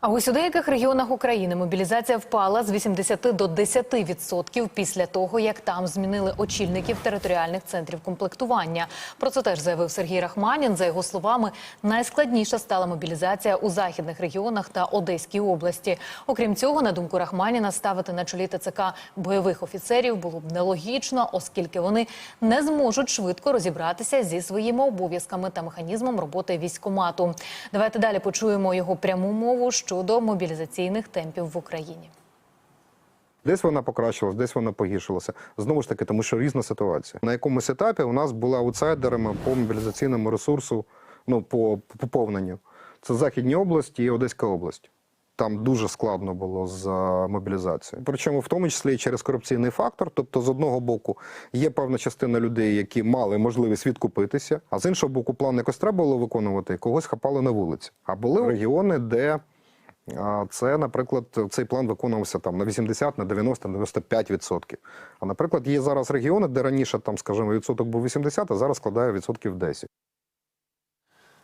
А ось у деяких регіонах України мобілізація впала з 80 до 10% після того, як там змінили очільників територіальних центрів комплектування. Про це теж заявив Сергій Рахманін. За його словами, найскладніша стала мобілізація у західних регіонах та Одеській області. Окрім цього, на думку Рахманіна, ставити на чолі ТЦК бойових офіцерів було б нелогічно, оскільки вони не зможуть швидко розібратися зі своїми обов'язками та механізмом роботи військкомату. Давайте далі почуємо його пряму мову щодо мобілізаційних темпів в Україні. Десь вона покращилась, десь вона погіршилася. Знову ж таки, тому що різна ситуація. На якомусь етапі у нас були аутсайдерами по мобілізаційному ресурсу, ну по поповненню. Це Західні області і Одеська область. Там дуже складно було з е, мобілізацією. Причому в тому числі і через корупційний фактор. Тобто, з одного боку, є певна частина людей, які мали можливість відкупитися, а з іншого боку, план якось треба було виконувати, і когось хапали на вулиці. А були регіони, де Це, наприклад, цей план виконувався там на 80, на 90, на 95 відсотків. А наприклад, є зараз регіони, де раніше там, скажімо, відсоток був 80, а зараз складає відсотків 10.